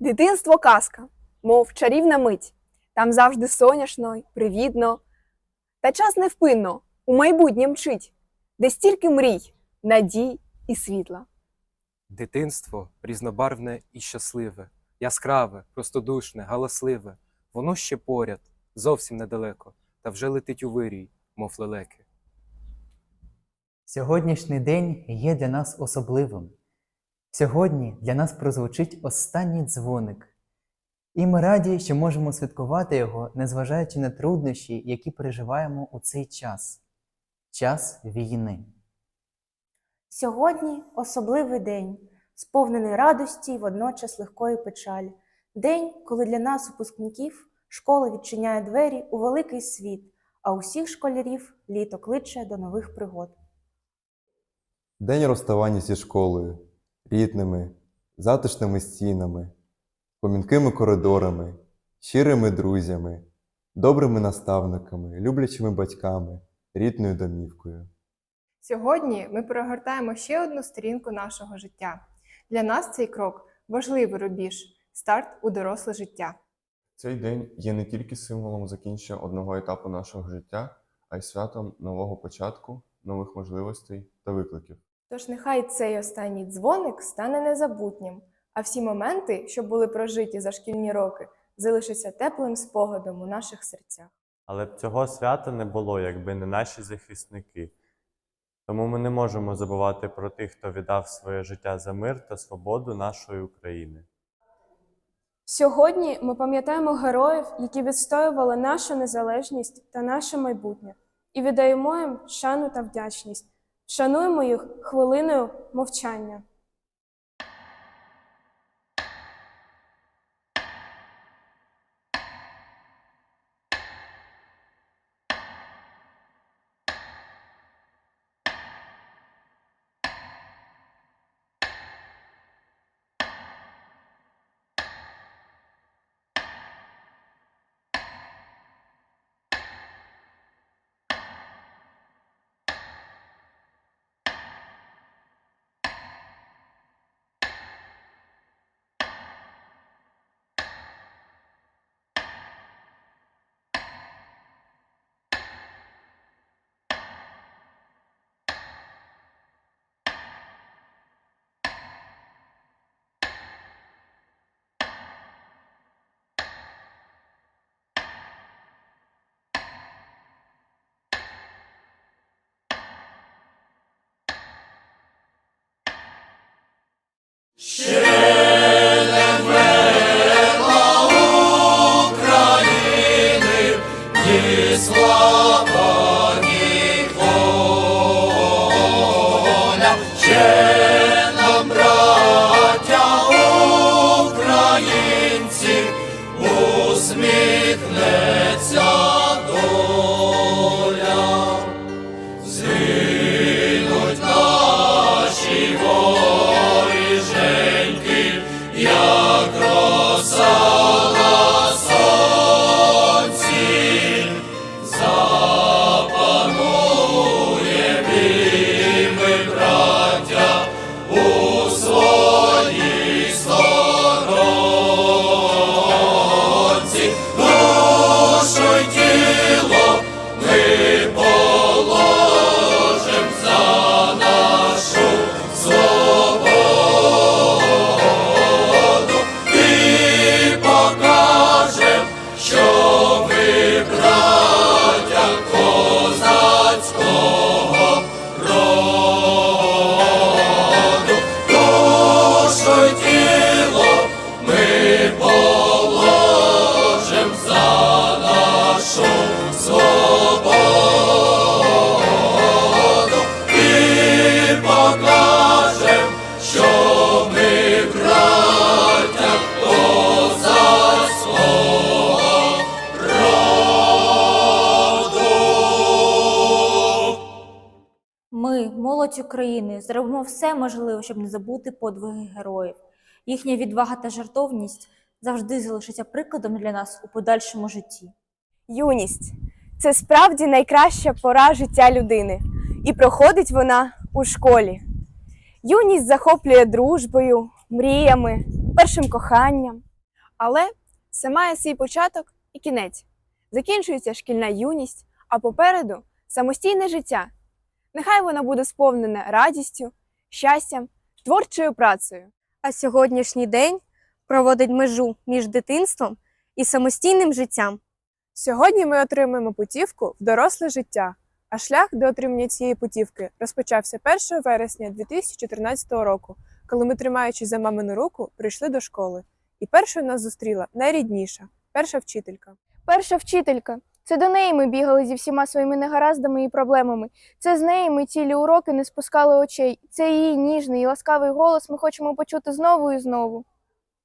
Дитинство казка, мов чарівна мить. Там завжди соняшно, й привідно. Та час невпинно у майбутнє мчить, де стільки мрій, надій і світла. Дитинство різнобарвне і щасливе, яскраве, простодушне, галасливе. Воно ще поряд, зовсім недалеко, та вже летить у вирій, мов лелеки. Сьогоднішній день є для нас особливим. Сьогодні для нас прозвучить останній дзвоник. І ми раді, що можемо святкувати його, незважаючи на труднощі, які переживаємо у цей час час війни. Сьогодні особливий день, сповнений радості й водночас легкої печалі. День, коли для нас, випускників, школа відчиняє двері у великий світ, а усіх школярів літо кличе до нових пригод. День розставання зі школою, рідними, затишними стінами, помінкими коридорами, щирими друзями, добрими наставниками, люблячими батьками, рідною домівкою. Сьогодні ми перегортаємо ще одну сторінку нашого життя. Для нас цей крок важливий рубіж старт у доросле життя. Цей день є не тільки символом закінчення одного етапу нашого життя, а й святом нового початку, нових можливостей та викликів. Тож нехай цей останній дзвоник стане незабутнім, а всі моменти, що були прожиті за шкільні роки, залишаться теплим спогадом у наших серцях. Але б цього свята не було, якби не наші захисники. Тому ми не можемо забувати про тих, хто віддав своє життя за мир та свободу нашої України. Сьогодні ми пам'ятаємо героїв, які відстоювали нашу незалежність та наше майбутнє, і віддаємо їм шану та вдячність. Шануємо їх хвилиною мовчання. Все можливе, щоб не забути подвиги героїв. Їхня відвага та жартовність завжди залишаться прикладом для нас у подальшому житті. Юність це справді найкраща пора життя людини, і проходить вона у школі. Юність захоплює дружбою, мріями, першим коханням. Але все має свій початок і кінець. Закінчується шкільна юність, а попереду самостійне життя. Нехай воно буде сповнене радістю, щастям, творчою працею. а сьогоднішній день проводить межу між дитинством і самостійним життям. Сьогодні ми отримаємо путівку в доросле життя, а шлях до отримання цієї путівки розпочався 1 вересня 2014 року, коли ми, тримаючись за мамину руку, прийшли до школи. І першою нас зустріла найрідніша, перша вчителька. Перша вчителька. Це до неї ми бігали зі всіма своїми негараздами і проблемами. Це з неї ми цілі уроки не спускали очей. Це її ніжний і ласкавий голос ми хочемо почути знову і знову.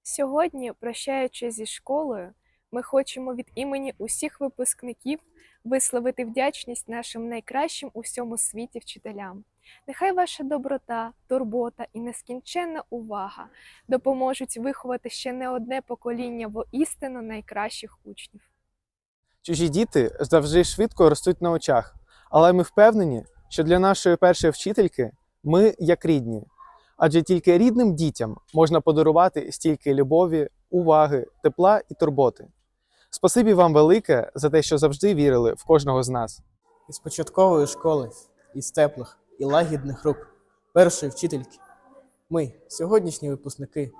Сьогодні, прощаючись зі школою, ми хочемо від імені усіх випускників висловити вдячність нашим найкращим у всьому світі вчителям. Нехай ваша доброта, турбота і нескінченна увага допоможуть виховати ще не одне покоління воістину найкращих учнів. Чужі діти завжди швидко ростуть на очах, але ми впевнені, що для нашої першої вчительки ми як рідні. Адже тільки рідним дітям можна подарувати стільки любові, уваги, тепла і турботи. Спасибі вам велике за те, що завжди вірили в кожного з нас. Із початкової школи, із теплих і лагідних рук першої вчительки, ми, сьогоднішні випускники,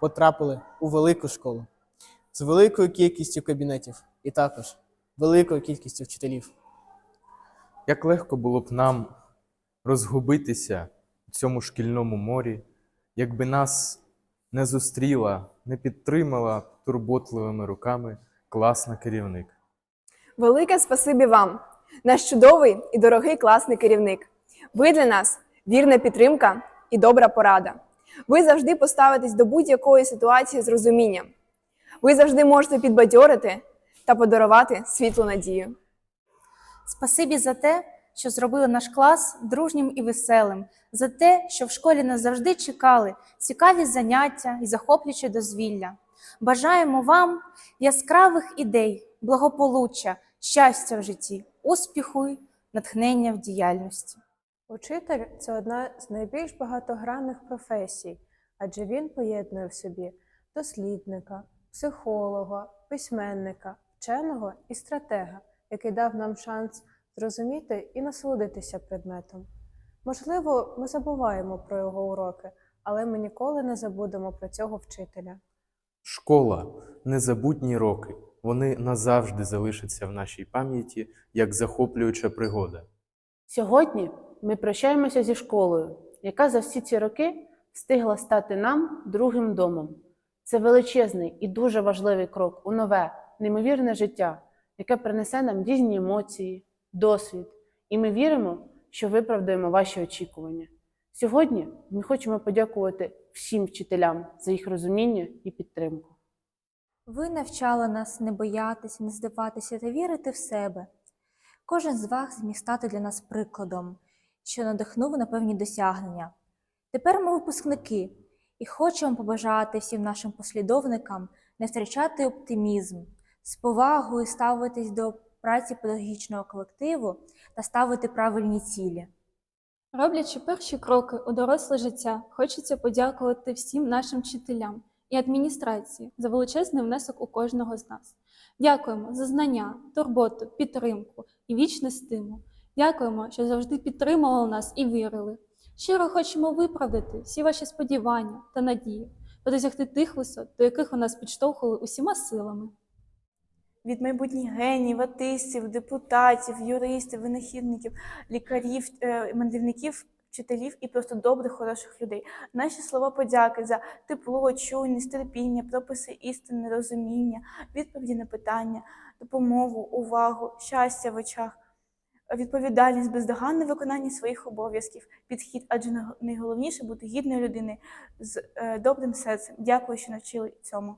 потрапили у велику школу з великою кількістю кабінетів і також великою кількістю вчителів. Як легко було б нам розгубитися у цьому шкільному морі, якби нас не зустріла, не підтримала турботливими руками класна керівник. Велике спасибі вам, наш чудовий і дорогий класний керівник. Ви для нас вірна підтримка і добра порада. Ви завжди поставитесь до будь-якої ситуації з розумінням. Ви завжди можете підбадьорити та подарувати світлу надію. Спасибі за те, що зробили наш клас дружнім і веселим, за те, що в школі нас завжди чекали цікаві заняття і захоплююче дозвілля. Бажаємо вам яскравих ідей, благополуччя, щастя в житті, успіху й натхнення в діяльності. Учитель це одна з найбільш багатогранних професій, адже він поєднує в собі дослідника, психолога, письменника, вченого і стратега, який дав нам шанс зрозуміти і насолодитися предметом. Можливо, ми забуваємо про його уроки, але ми ніколи не забудемо про цього вчителя. Школа незабутні роки. Вони назавжди залишаться в нашій пам'яті як захоплююча пригода. Сьогодні ми прощаємося зі школою, яка за всі ці роки встигла стати нам другим домом. Це величезний і дуже важливий крок у нове, неймовірне життя, яке принесе нам різні емоції, досвід, і ми віримо, що виправдаємо ваші очікування. Сьогодні ми хочемо подякувати всім вчителям за їх розуміння і підтримку. Ви навчали нас не боятися, не здаватися та вірити в себе. Кожен з вас зміг стати для нас прикладом, що надихнув на певні досягнення. Тепер ми випускники і хочемо побажати всім нашим послідовникам не втрачати оптимізм, з повагою ставитись до праці педагогічного колективу та ставити правильні цілі. Роблячи перші кроки у доросле життя, хочеться подякувати всім нашим вчителям і адміністрації за величезний внесок у кожного з нас. Дякуємо за знання, турботу, підтримку і вічний стимул. Дякуємо, що завжди підтримували нас і вірили. Щиро хочемо виправдати всі ваші сподівання та надії та досягти тих висот, до яких ви нас підштовхували усіма силами. Від майбутніх генів, атистів, депутатів, юристів, винахідників, лікарів, е, мандрівників, вчителів і просто добрих, хороших людей. Наші слова подяки за тепло, чуйність, терпіння, прописи істини, розуміння, відповіді на питання, допомогу, увагу, щастя в очах. Відповідальність, бездоганне виконання своїх обов'язків, підхід, адже най- найголовніше бути гідною людиною з е, добрим серцем. Дякую, що навчили цьому.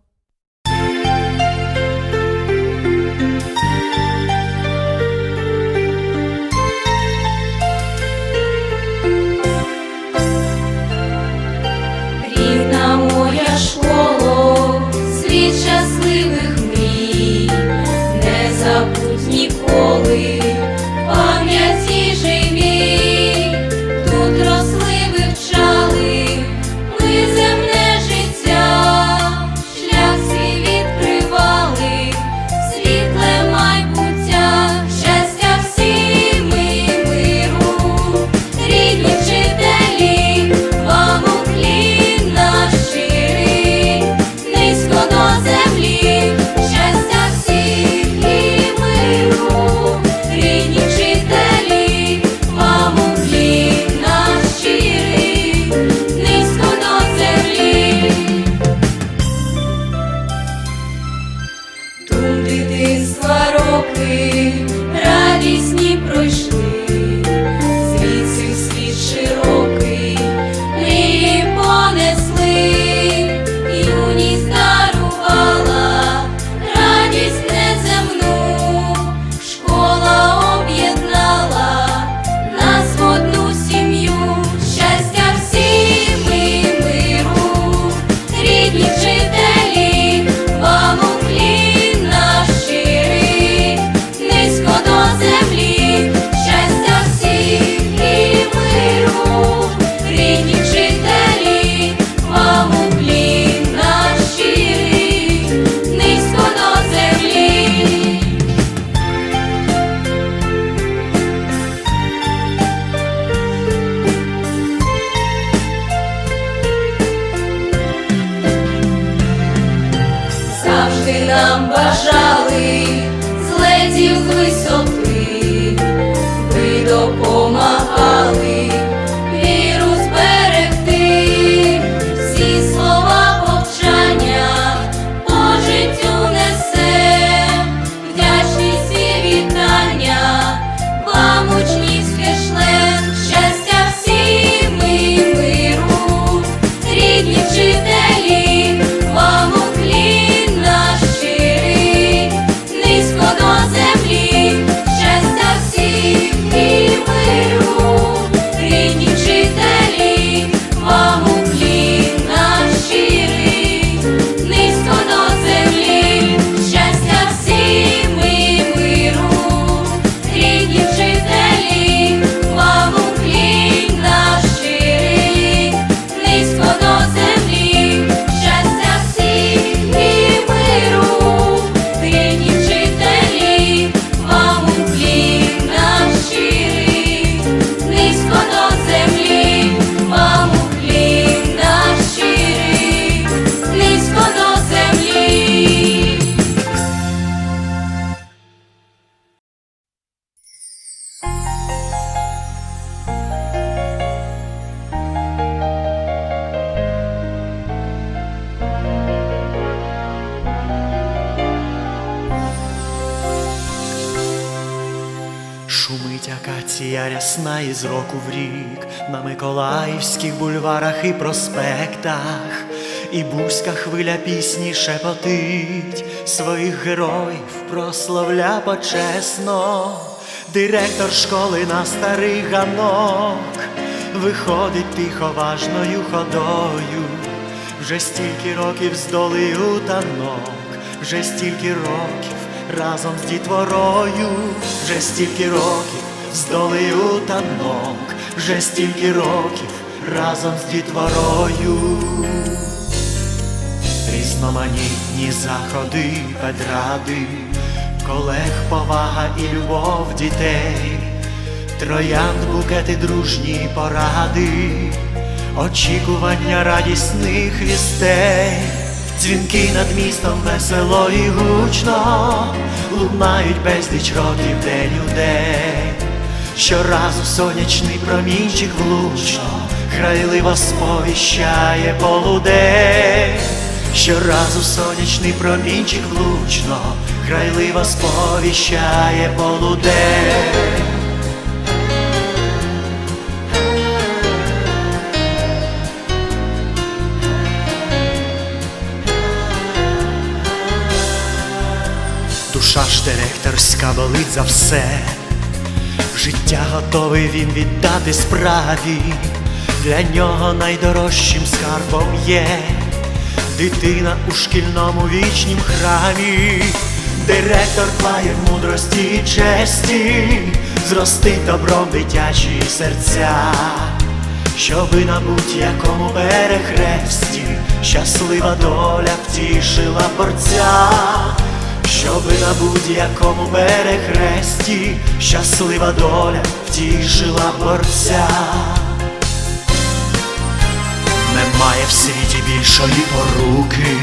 нам бажали, злетів високо. Бульварах і проспектах, і бузька хвиля пісні шепотить своїх героїв прославля почесно. Директор школи на старий ганок виходить тихо важною ходою. Вже стільки років з долею танок, вже стільки років разом з дітворою, вже стільки років з долею танок, вже стільки років разом з дітворою. Різноманітні заходи, педради, колег повага і любов дітей, троянд букети дружні поради, очікування радісних вістей, дзвінки над містом весело і гучно, лунають безліч років день у день. Щоразу сонячний промінчик влучно, грайливо сповіщає полудень. Щоразу сонячний промінчик влучно, грайливо сповіщає полудень. Душа ж директорська болить за все, життя готовий він віддати справі, для нього найдорожчим скарбом є дитина у шкільному вічнім храмі, директор в мудрості і честі, зростить добром дитячі серця, щоби на будь-якому перехресті щаслива доля втішила борця. Щоби на будь-якому перехресті щаслива доля втішила борця. Немає в світі більшої поруки,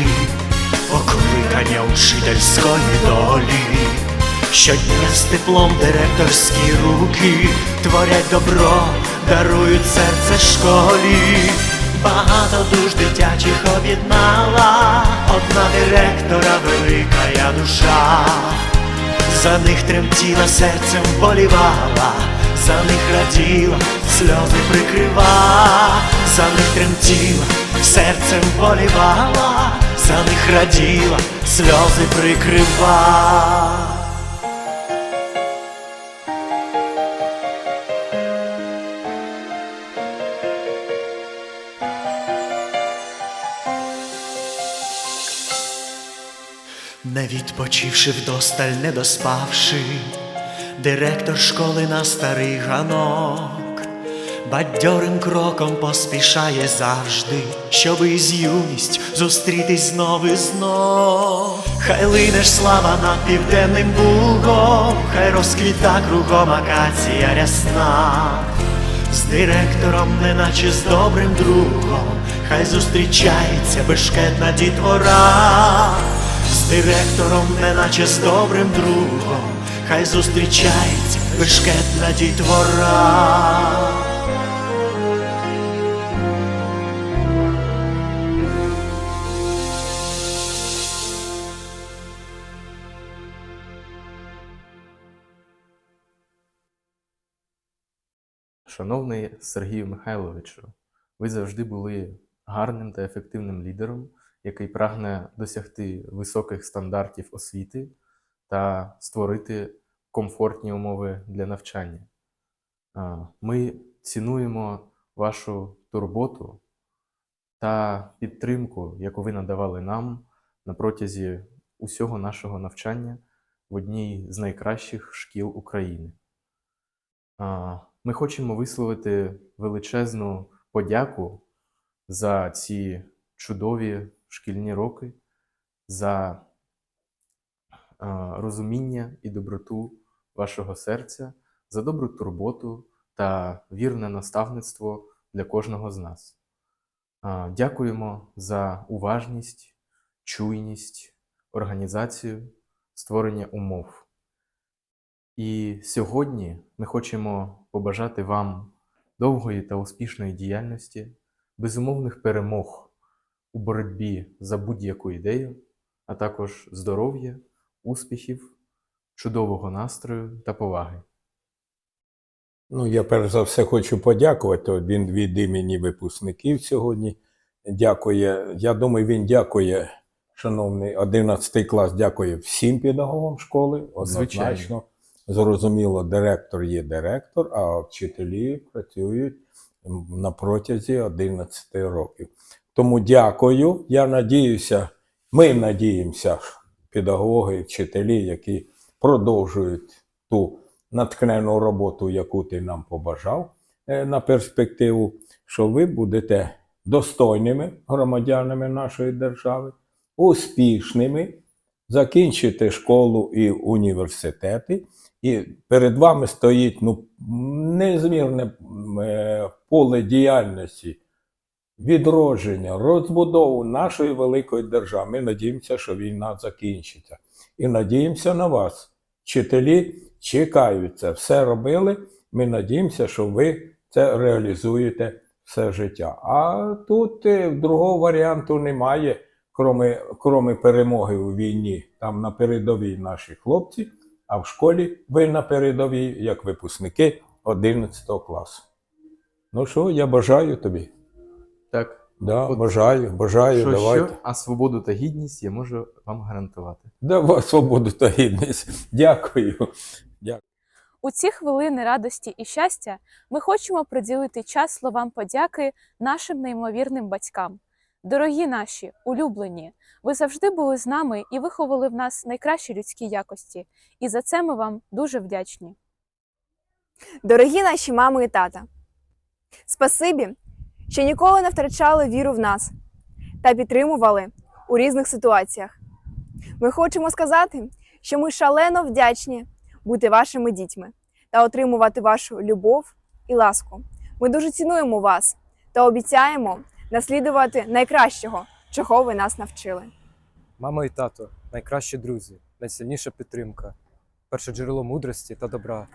покликання учительської долі. Щодня з теплом директорські руки творять добро, дарують серце школі. Багато душ дитячих об'єднала, одна директора велика душа. За них тремтіла серцем болівала, за них раділа, сльози прикрива, за них тремтіла, серцем болівала, за них раділа, сльози прикрива. Не відпочивши вдосталь, не доспавши, директор школи на старий ганок, бадьорим кроком поспішає завжди, щоби із юність зустрітись знов і знов. Хай лине ж слава над південним Бугом, хай розквіта кругом акація рясна. З директором, неначе з добрим другом, хай зустрічається бешкетна дітвора. З директором, неначе з добрим другом, хай зустрічається бешкетна дітвора. Шановний Сергію Михайловичу, ви завжди були гарним та ефективним лідером, який прагне досягти високих стандартів освіти та створити комфортні умови для навчання. Ми цінуємо вашу турботу та підтримку, яку ви надавали нам на протязі усього нашого навчання в одній з найкращих шкіл України. Ми хочемо висловити величезну подяку за ці чудові шкільні роки, за розуміння і доброту вашого серця, за добру турботу та вірне наставництво для кожного з нас. Дякуємо за уважність, чуйність, організацію, створення умов. І сьогодні ми хочемо побажати вам довгої та успішної діяльності, безумовних перемог у боротьбі за будь-яку ідею, а також здоров'я, успіхів, чудового настрою та поваги. Ну, я перш за все хочу подякувати. Він від імені випускників сьогодні дякує. Я думаю, він дякує, шановний 11 клас, дякує всім педагогам школи. Однозначно. Звичайно. Зрозуміло, директор є директор, а вчителі працюють на протязі 11 років. Тому дякую. Я надіюся, ми надіємося, педагоги вчителі, які продовжують ту натхнену роботу, яку ти нам побажав е, на перспективу, що ви будете достойними громадянами нашої держави, успішними, закінчите школу і університети, і перед вами стоїть ну, незмірне е, поле діяльності, відродження, розбудову нашої великої держави. Ми надіємося, що війна закінчиться. І надіємося на вас. Вчителі чекають це, все робили. Ми надіємося, що ви це реалізуєте все життя. А тут е, другого варіанту немає, кроме, кроме перемоги у війні. Там на передовій наші хлопці, а в школі ви на передовій, як випускники 11 класу. Ну що, я бажаю тобі. Так, Да, От бажаю, бажаю, що, давайте. що, а свободу та гідність я можу вам гарантувати. Давай свободу та гідність. Дякую. Дякую. У ці хвилини радості і щастя ми хочемо приділити час словам подяки нашим неймовірним батькам. Дорогі наші, улюблені, ви завжди були з нами і виховали в нас найкращі людські якості. І за це ми вам дуже вдячні. Дорогі наші мами і тата, спасибі, що ніколи не втрачали віру в нас та підтримували у різних ситуаціях. Ми хочемо сказати, що ми шалено вдячні бути вашими дітьми та отримувати вашу любов і ласку. Ми дуже цінуємо вас та обіцяємо наслідувати найкращого, чого ви нас навчили. Мамо і тато найкращі друзі, найсильніша підтримка, перше джерело мудрості та добра.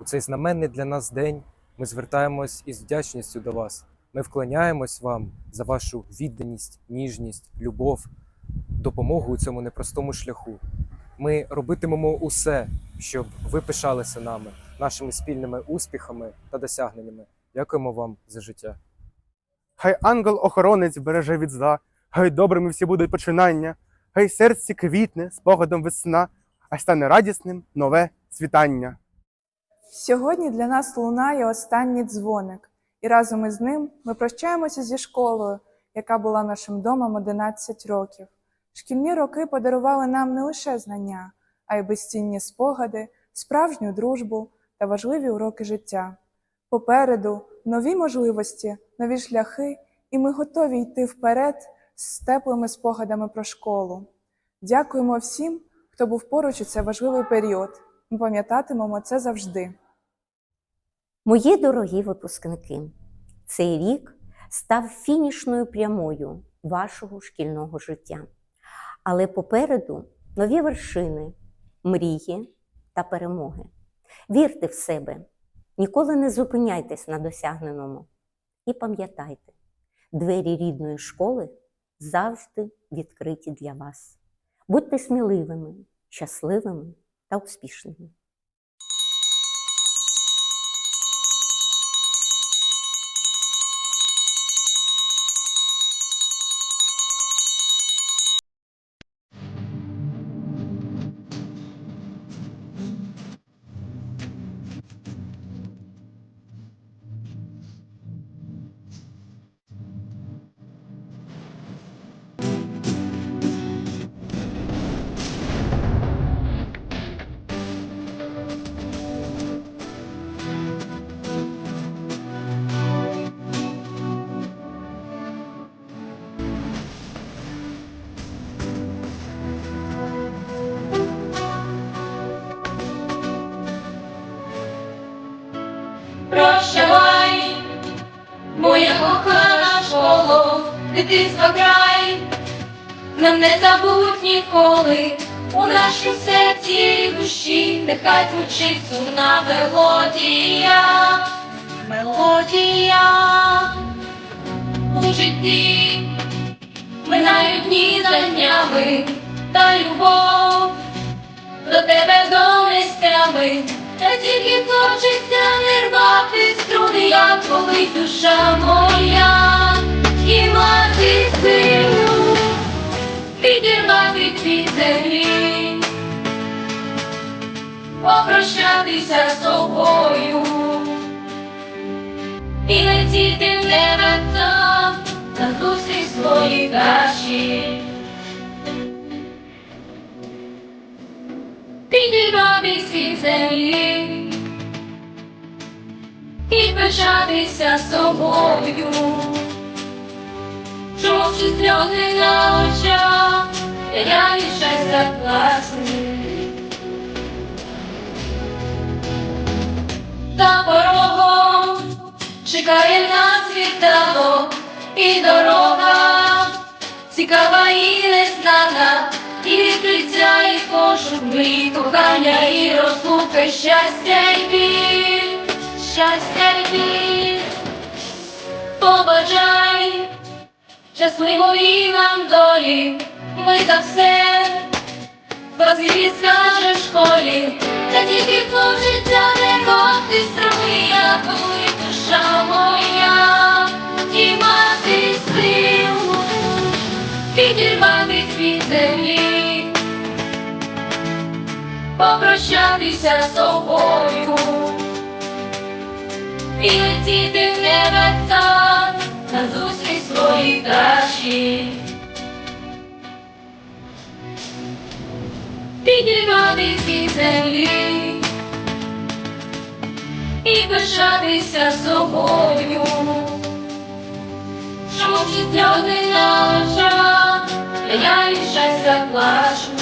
У цей знаменний для нас день ми звертаємось із вдячністю до вас. Ми вклоняємось вам за вашу відданість, ніжність, любов, допомогу у цьому непростому шляху. Ми робитимемо усе, щоб ви пишалися нами, нашими спільними успіхами та досягненнями. Дякуємо вам за життя. Хай ангел-охоронець береже від зла, хай добрими всі будуть починання, хай серці квітне спогадом весна, а стане радісним нове світання. Сьогодні для нас лунає останній дзвоник, і разом із ним ми прощаємося зі школою, яка була нашим домом 11 років. Шкільні роки подарували нам не лише знання, а й безцінні спогади, справжню дружбу та важливі уроки життя. Попереду нові можливості, нові шляхи, і ми готові йти вперед з теплими спогадами про школу. Дякуємо всім, хто був поруч у цей важливий період. Ми пам'ятатимемо це завжди. Мої дорогі випускники, цей рік став фінішною прямою вашого шкільного життя. Але попереду нові вершини, мрії та перемоги. Вірте в себе, ніколи не зупиняйтесь на досягненому. І пам'ятайте, двері рідної школи завжди відкриті для вас. Будьте сміливими, щасливими та успішними. Дитинства край, нам не забудь ніколи, у нашій серці душі, нехай звучить сумна мелодія, мелодія у житті, минають дні за днями, та любов до тебе до нестями, та тільки хочеться не рвати струни, як коли душа моя, землі, попрощатися з собою, і летіти в небеса на зустріч своїй кращій. підірвати світ землі і пишатися собою, жовчі сльози на очах, я щастя класний. За порогом чекає нас світанок і дорога, цікава і незнана, і відкриття, і пошук мрій, кохання, і розлука, щастя й біль, щастя й біль, побажай щасливої нам долі, ми за все спасибі скаже школі, та тільки життя не коти строми, я коли душа моя, і мати силу, підірвати світ землі, попрощатися з собою, і летіти в небеса на зустріч своїй кращій. Підірвати всі землі. І пишатися собою, що сльози на очах, я і щастя плачу.